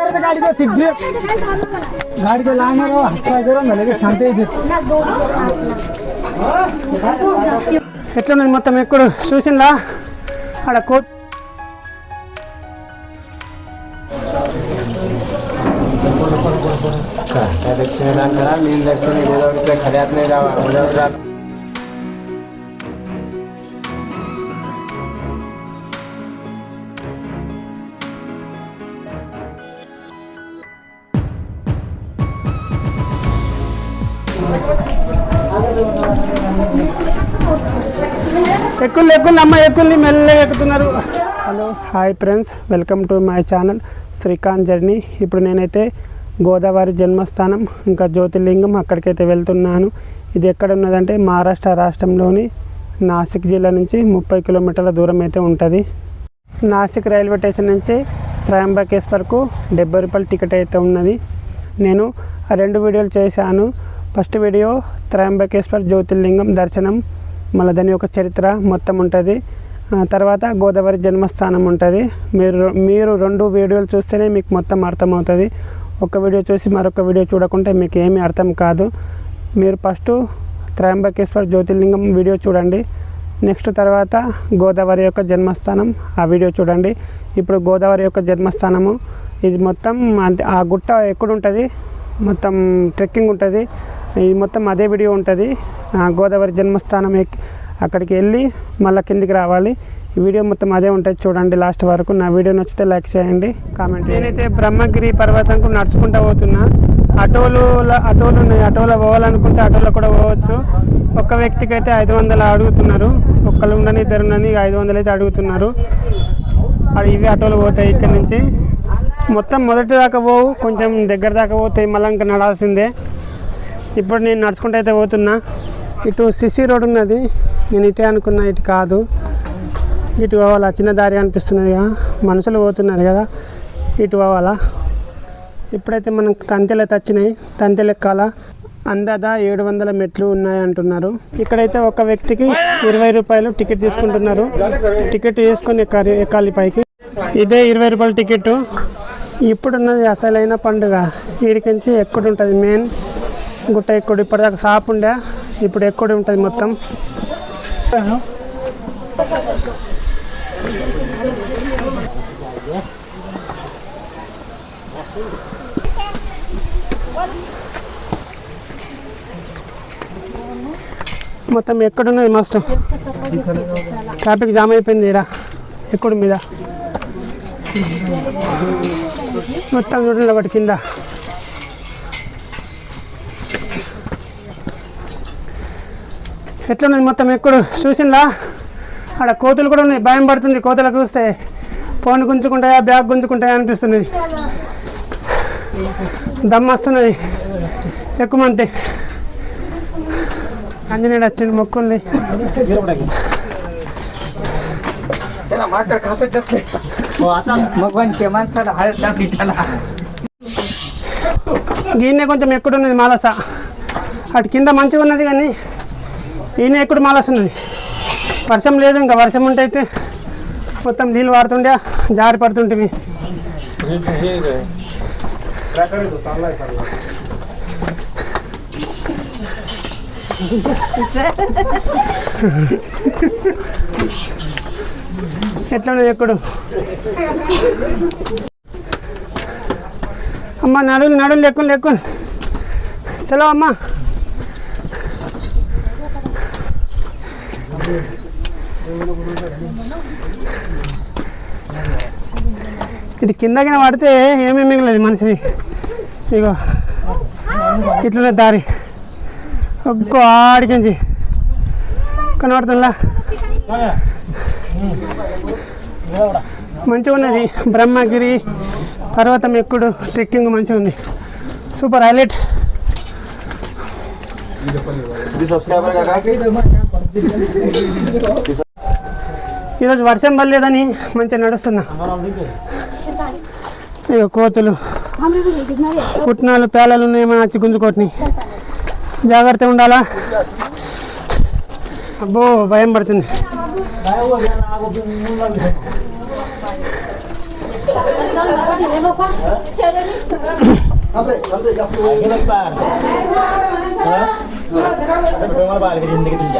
करते गाड़ी को सीख दिए गाड़ी को लाने को अच्छा करो ना लेकिन शांति है ఎట్లున్నది మొత్తం ఎక్కడ చూసిందా ఆడ కో काय दक्षिण दान करा मी दक्षिण गेल्यावर ఎక్కువ ఎక్కువ అమ్మ ఎక్కువ మెల్లగా ఎక్కుతున్నారు. Hello hi friends welcome to my channel Srikanth journey ఇప్పుడు నేనైతే గోదావరి జన్మస్థానం ఇంకా జ్యోతిర్లింగం అక్కడికైతే వెళ్తున్నాను. ఇది ఎక్కడ ఉన్నదంటే మహారాష్ట్ర రాష్ట్రంలోని నాసిక్ జిల్లా నుంచి ముప్పై కిలోమీటర్ల దూరం అయితే ఉంటుంది. నాసిక్ రైల్వే స్టేషన్ నుంచి త్రయంబకేశ్వర్కు డెబ్బై రూపాయల టికెట్ అయితే ఉన్నది. నేను ఆ రెండు వీడియోలు చేశాను. ఫస్ట్ వీడియో త్రయంబకేశ్వర్ జ్యోతిర్లింగం దర్శనం మళ్ళీ దాని యొక్క చరిత్ర మొత్తం ఉంటుంది. తర్వాత గోదావరి జన్మస్థానం ఉంటుంది. మీరు మీరు రెండు వీడియోలు చూస్తేనే మీకు మొత్తం అర్థమవుతుంది. ఒక వీడియో చూసి మరొక వీడియో చూడకుంటే మీకు ఏమీ అర్థం కాదు. మీరు ఫస్ట్ త్రయంబకేశ్వర జ్యోతిర్లింగం వీడియో చూడండి. నెక్స్ట్ తర్వాత గోదావరి యొక్క జన్మస్థానం ఆ వీడియో చూడండి. ఇప్పుడు గోదావరి యొక్క జన్మస్థానము. ఇది మొత్తం అంటే ఆ గుట్ట ఎక్కడుంటుంది? మొత్తం ట్రెక్కింగ్ ఉంటుంది. ఇది మొత్తం అదే వీడియో ఉంటుంది. గోదావరి జన్మస్థానం అక్కడికి వెళ్ళి మళ్ళీ కిందికి రావాలి. ఈ వీడియో మొత్తం అదే ఉంటుంది. చూడండి లాస్ట్ వరకు. నా వీడియో నచ్చితే లైక్ చేయండి కామెంట్ నేనైతే బ్రహ్మగిరి పర్వతంకు నడుచుకుంటూ పోతున్నా. ఆటోలు ఆటోలు ఉన్నాయి. ఆటోలో పోవాలనుకుంటే ఆటోలో కూడా పోవచ్చు. ఒక్క వ్యక్తికి అయితే ఐదు వందలు అడుగుతున్నారు. ఒక్కళ్ళు ఉండని ఇద్దరు ఉండని ఐదు వందలు అయితే అడుగుతున్నారు. ఇవి ఆటోలు పోతాయి ఇక్కడ నుంచి. మొత్తం మొదటి దాకా పోవు కొంచెం దగ్గర దాకా పోతాయి మళ్ళీ ఇంకా నడాల్సిందే. ఇప్పుడు నేను నడుచుకుంటూ అయితే పోతున్నా. ఇటు సిసి రోడ్ ఉన్నది. నేను ఇటే అనుకున్నా ఇటు కాదు. ఇటు పోవాలా? చిన్న దారి అనిపిస్తున్నది కదా మనుషులు పోతున్నారు కదా. ఇటు పోవాలా? ఇప్పుడైతే మనం తంతెలు అయితే వచ్చినాయి తంతెలు ఎక్కాలా? అందాదా ఏడు వందల మెట్లు ఉన్నాయి అంటున్నారు. ఇక్కడైతే ఒక వ్యక్తికి ఇరవై రూపాయలు టికెట్ తీసుకుంటున్నారు. టికెట్ తీసుకొని ఎక్కాలి ఎక్కాలి పైకి. ఇదే ఇరవై రూపాయల టికెట్. ఇప్పుడున్నది అసలైన పండుగ. వీడికించి ఎక్కడుంటుంది మెయిన్? గుట్ట ఎక్కుడు ఇప్పటిదాకా షాప్ ఉండే. ఇప్పుడు ఎక్కుడు ఉంటుంది మొత్తం. మొత్తం ఎక్కడున్నది మస్తు? ట్రాఫిక్ జామ్ అయిపోయింది ఇరా ఎక్కడ మీద? మొత్తం చూడండి ఒకటి కింద. ఎట్లున్నది మొత్తం ఎక్కడు చూసిందా అక్కడ కోతులు కూడా ఉన్నాయి. భయం పడుతుంది కోతలు చూస్తే. ఫోన్ గుంజుకుంటాయా బ్యాగ్ గుంజుకుంటాయా అనిపిస్తుంది దమ్మస్తున్నది ఎక్కువ మంది ఆంజనేయుడు వచ్చింది మొక్కుల్ని. దీన్నే కొంచెం ఎక్కడున్నది మాలస. అటు కింద మంచిగా ఉన్నది కానీ ఈయన ఎక్కడ మాలస వర్షం లేదు ఇంకా వర్షం ఉంటే అయితే మొత్తం నీళ్ళు వాడుతుండే జారి పడుతుంటివి ఎట్లా ఎక్కడు? అమ్మ నడులు నడులు లెక్కలు లెక్కలు చలో అమ్మా. ఇటు కిందకిన పడితే ఏమీ మిగలేదు మనిషి ఇగో ఇట్లనే దారి. ఒక్కో ఆడికించి. కనబడుతుందా? మంచిగా ఉన్నది. బ్రహ్మగిరి పర్వతం ఎక్కుడు ట్రెక్కింగ్ మంచిగా ఉంది. Super highlight. ఈరోజు వర్షం పడలేదని మంచిగా నడుస్తున్నా. ఇక కోతులు పుట్నాలు పేలలు ఉన్నాయేమో వచ్చి గుంజుకోటిని జాగ్రత్త ఉండాలా? అబ్బో భయం పడుతుంది.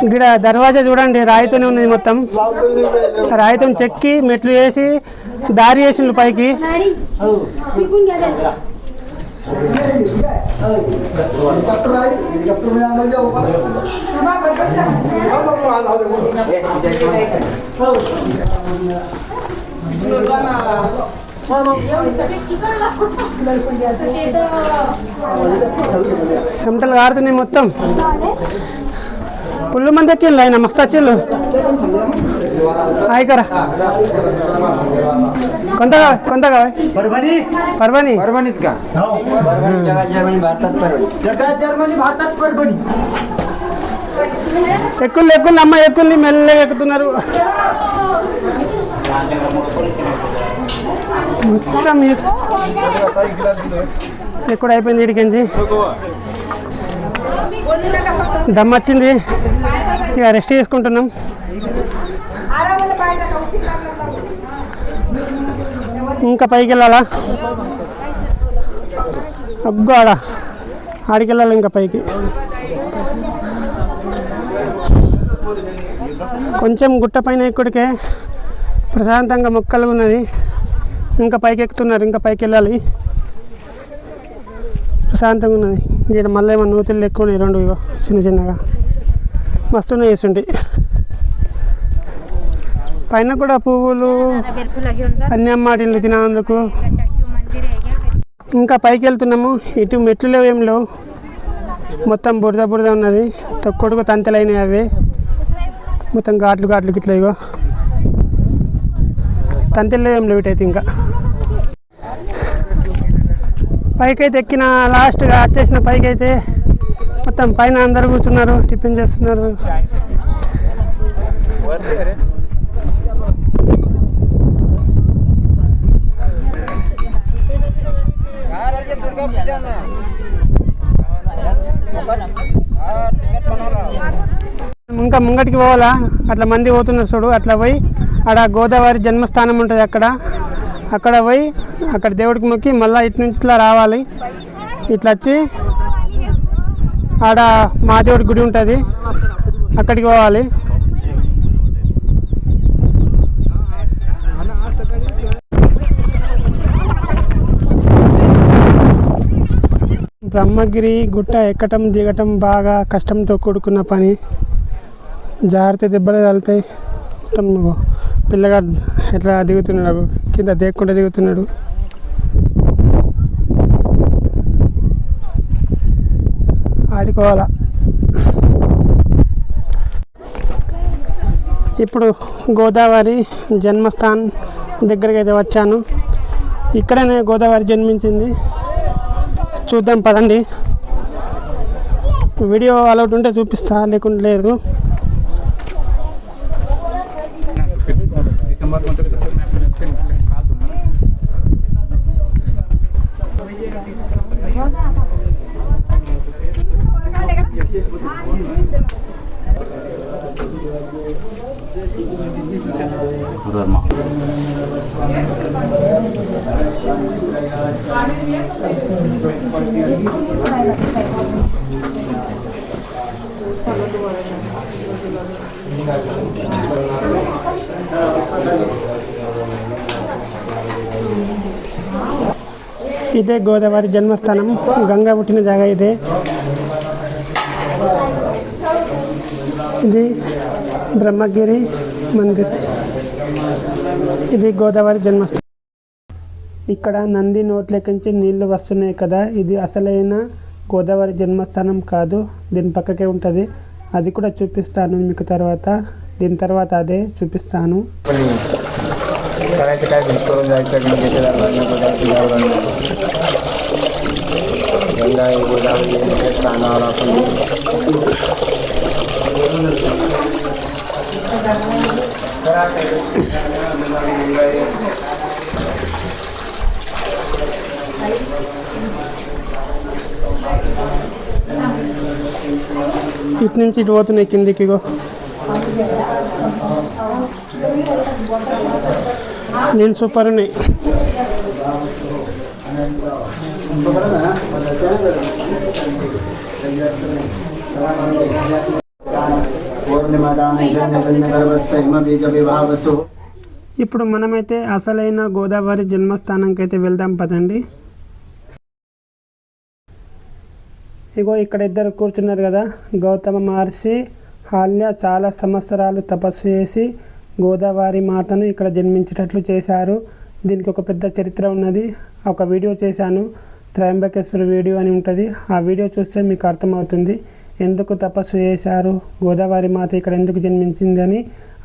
ఇక్కడ దర్వాజా చూడండి రాయితోనే ఉన్నది మొత్తం. రాయితో చెక్కి మెట్లు వేసి దారి వేసి పైకి. చెమటలు కారుతున్నాయి మొత్తం. పుల్లు మంది వచ్చిండ్రు ఆయన మస్తు వచ్చిండ్రు ఆయకరా కొంత కొంత పర్వని? పర్వని. ఎక్కువ ఎక్కువ అమ్మ ఎక్కువ మెల్లగా ఎక్కుతున్నారు. మొత్తం ఎక్- అయిపోయింది ఇడికించి దమ్ వచ్చింది. ఇక రెస్ట్ చేసుకుంటున్నాం. ఇంకా పైకి వెళ్ళాలా అగ్గో ఆడ. ఆడికి వెళ్ళాలి ఇంకా పైకి. కొంచెం గుట్ట పైన ఎక్కుడికే? ప్రశాంతంగా మొక్కలు ఉన్నది. ఇంకా పైకి ఎక్కుతున్నారు ఇంకా పైకి వెళ్ళాలి ప్రశాంతంగా ఉన్నది ఇక్కడ మళ్ళీ ఏమో నూతులు ఎక్కువ ఉన్నాయి రెండు ఇగో చిన్న చిన్నగా. మస్తున్నాయి వేసుంటాయి పైన కూడా పువ్వులు అన్ని అమ్మాటిలు తినందుకు. ఇంకా పైకి వెళ్తున్నాము ఇటు మెట్లు లేవు ఏం లేవు. మొత్తం బురద బురద ఉన్నది. తొక్కుడుకు తంతెలైనవి అవి. మొత్తం ఘాట్లు ఘాట్లు గిట్ల ఇగో. తంతెల్లో ఏం లేవు అయితే ఇంకా. పైకైతే ఎక్కిన లాస్ట్గా వచ్చేసిన పైకైతే మొత్తం పైన అందరు కూర్చున్నారు టిఫిన్ చేస్తున్నారు. ఇంకా ముంగటికి పోవాలా? అట్లా మంది పోతున్నారు చూడు అట్లా పోయి ఆడ గోదావరి జన్మస్థానం ఉంటుంది అక్కడ. అక్కడ పోయి అక్కడ దేవుడికి మొక్కి మళ్ళీ ఇటు నుంచి ఇట్లా రావాలి. ఇట్లా వచ్చి ఆడ మా దేవుడి గుడి ఉంటుంది. అక్కడికి పోవాలి. బ్రహ్మగిరి గుట్ట ఎక్కటం దిగటం బాగా కష్టంతో కూడుకున్న పని. జాగ్రత్త దెబ్బలు తగులుతాయి. మొత్తం పిల్లగాడు ఎట్లా దిగుతున్నాడు కింద దేక్కుండా దిగుతున్నాడు. ఆడుకోవాలా? ఇప్పుడు గోదావరి జన్మస్థాన్ దగ్గరికి అయితే వచ్చాను. ఇక్కడనే గోదావరి జన్మించింది. చూద్దాం పదండి. వీడియో అలౌట్ ఉంటే చూపిస్తా లేకుండా లేదు. नंबर मतलब Thank you. ఇదే గోదావరి జన్మస్థానం. గంగా పుట్టిన జాగా ఇదే. ఇది బ్రహ్మగిరి మందిర్. ఇది గోదావరి జన్మస్థానం. ఇక్కడ నంది నోట్లెక్కించి నీళ్ళు వస్తున్నాయి కదా. ఇది అసలైన గోదావరి జన్మస్థానం కాదు దీని పక్కకే ఉంటుంది. అది కూడా చూపిస్తాను మీకు తర్వాత. దీని తర్వాత అదే చూపిస్తాను. గోదావరి ఇటు నుంచి ఇటు పోతున్నాయి కిందికి ఇగో. నీళ్ళు సూపర్ ఉన్నాయి ఇప్పుడు మనమైతే అసలైన గోదావరి జన్మస్థానంకి అయితే వెళ్దాం పదండి. ఇగో ఇక్కడ ఇద్దరు కూర్చున్నారు కదా. గౌతమ మహర్షి హాల్య చాలా సంవత్సరాలు తపస్సు చేసి గోదావరి మాతను ఇక్కడ జన్మించేటట్లు చేశారు. దీనికి ఒక పెద్ద చరిత్ర ఉన్నది. ఒక వీడియో చేశాను. త్రయంబకేశ్వర వీడియో అని ఉంటుంది. ఆ వీడియో చూస్తే మీకు అర్థమవుతుంది. ఎందుకు తపస్సు చేశారు? గోదావరి మాత ఇక్కడ ఎందుకు జన్మించింది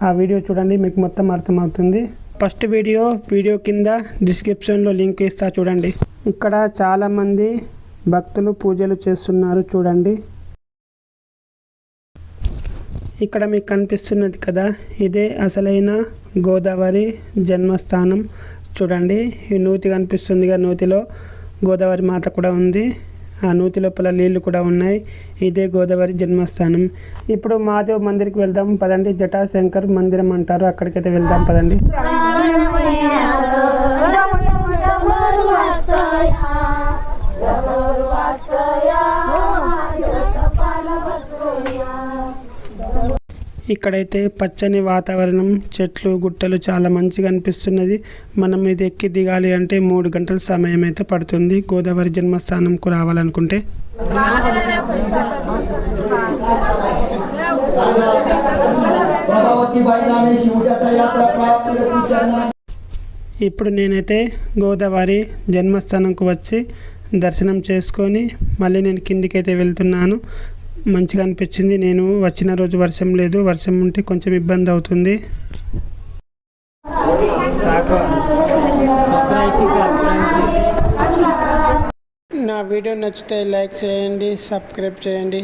ఆ వీడియో చూడండి మీకు మొత్తం అర్థమవుతుంది. ఫస్ట్ వీడియో వీడియో కింద డిస్క్రిప్షన్లో లింక్ ఇస్తా చూడండి. ఇక్కడ చాలామంది భక్తులు పూజలు చేస్తున్నారు చూడండి. ఇక్కడ మీకు కనిపిస్తున్నది కదా ఇదే అసలైన గోదావరి జన్మస్థానం. చూడండి ఈ నూతి కనిపిస్తుందిగా నూతిలో. గోదావరి మాత కూడా ఉంది. ఆ నూతి లోపల నీళ్ళు కూడా ఉన్నాయి. ఇదే గోదావరి జన్మస్థానం. ఇప్పుడు మాదేవ్ మందిర్కి వెళ్దాం. పదండి జటాశంకర్ మందిరం అంటారు. అక్కడికైతే వెళ్దాం పదండి. ఇక్కడైతే పచ్చని వాతావరణం చెట్లు గుట్టలు చాలా మంచిగా అనిపిస్తున్నది. మనం ఇది ఎక్కి దిగాలి అంటే మూడు గంటల సమయం అయితే పడుతుంది. గోదావరి జన్మస్థానంకు రావాలనుకుంటే. ఇప్పుడు నేనైతే గోదావరి జన్మస్థానంకు వచ్చి దర్శనం చేసుకొని మళ్ళీ నేను కిందికైతే వెళ్తున్నాను. మంచిగా అనిపించింది. నేను వచ్చిన రోజు వర్షం లేదు. వర్షం ఉంటే కొంచెం ఇబ్బంది అవుతుంది. నా వీడియో నచ్చితే లైక్ చేయండి సబ్స్క్రైబ్ చేయండి.